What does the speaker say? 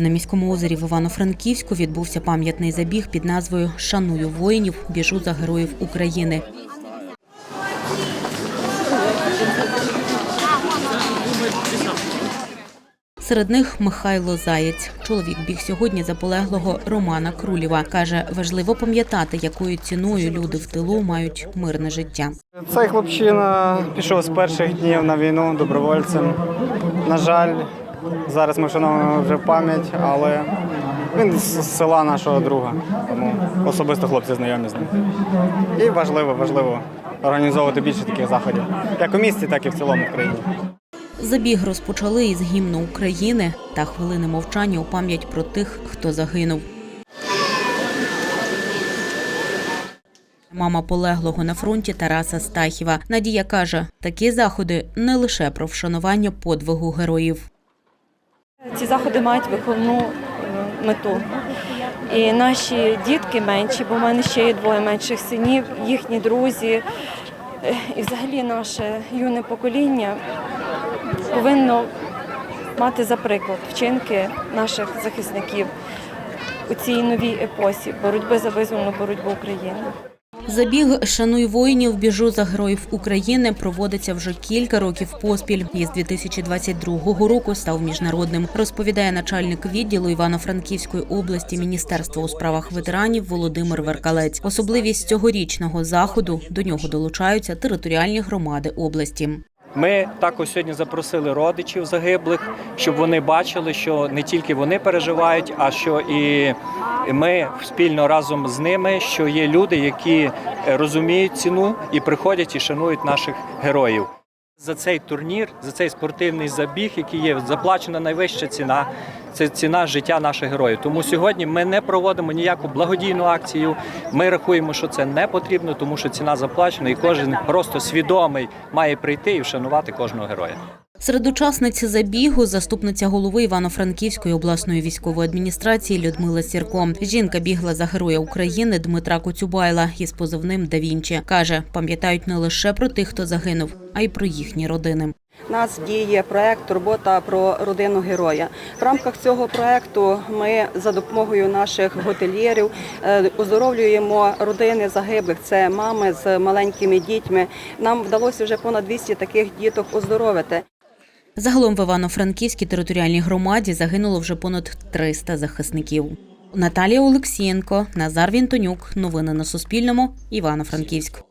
На міському озері в Івано-Франківську відбувся пам'ятний забіг під назвою Шаную воїнів, біжу за героїв України. Серед них Михайло Заєць. Чоловік біг сьогодні за полеглого Романа Крулєва. Каже, важливо пам'ятати, якою ціною люди в тилу мають мирне життя. Цей хлопчина пішов з перших днів на війну добровольцем. На жаль, зараз ми вшановуємо вже пам'ять, але він з села нашого друга. Тому особисто хлопці знайомі з ним. І важливо, важливо організовувати більше таких заходів, як у місті, так і в цілому в країні. Забіг розпочали із гімну України та хвилини мовчання у пам'ять про тих, хто загинув. Мама полеглого на фронті Тараса Стахіва. Надія каже, такі заходи не лише про вшанування подвигу героїв. Ці заходи мають виховну е, мету. І наші дітки менші, бо в мене ще є двоє менших синів, їхні друзі, е, і взагалі наше юне покоління повинно мати за приклад вчинки наших захисників у цій новій епосі боротьби за визвольну боротьбу України. Забіг Шануй воїнів, біжу за героїв України проводиться вже кілька років поспіль. І з 2022 року став міжнародним. Розповідає начальник відділу Івано-Франківської області Міністерства у справах ветеранів Володимир Веркалець. Особливість цьогорічного заходу до нього долучаються територіальні громади області. Ми також сьогодні запросили родичів загиблих, щоб вони бачили, що не тільки вони переживають, а що і ми спільно разом з ними, що є люди, які е, розуміють ціну і приходять і шанують наших героїв. За цей турнір, за цей спортивний забіг, який є заплачена найвища ціна. Це ціна життя наших героїв. Тому сьогодні ми не проводимо ніяку благодійну акцію. Ми рахуємо, що це не потрібно, тому що ціна заплачена, і кожен просто свідомий має прийти і вшанувати кожного героя. Серед учасниць забігу заступниця голови Івано-Франківської обласної військової адміністрації Людмила Сірко. Жінка бігла за героя України Дмитра Коцюбайла із позивним «Да Вінчі». Каже, пам'ятають не лише про тих, хто загинув, а й про їхні родини. У нас діє проект Турбота про родину героя. В рамках цього проекту ми за допомогою наших готельєрів е, оздоровлюємо родини загиблих. Це мами з маленькими дітьми. Нам вдалося вже понад 200 таких діток оздоровити. Загалом в Івано-Франківській територіальній громаді загинуло вже понад 300 захисників. Наталія Олексієнко, Назар Вінтонюк. Новини на Суспільному. Івано-Франківськ.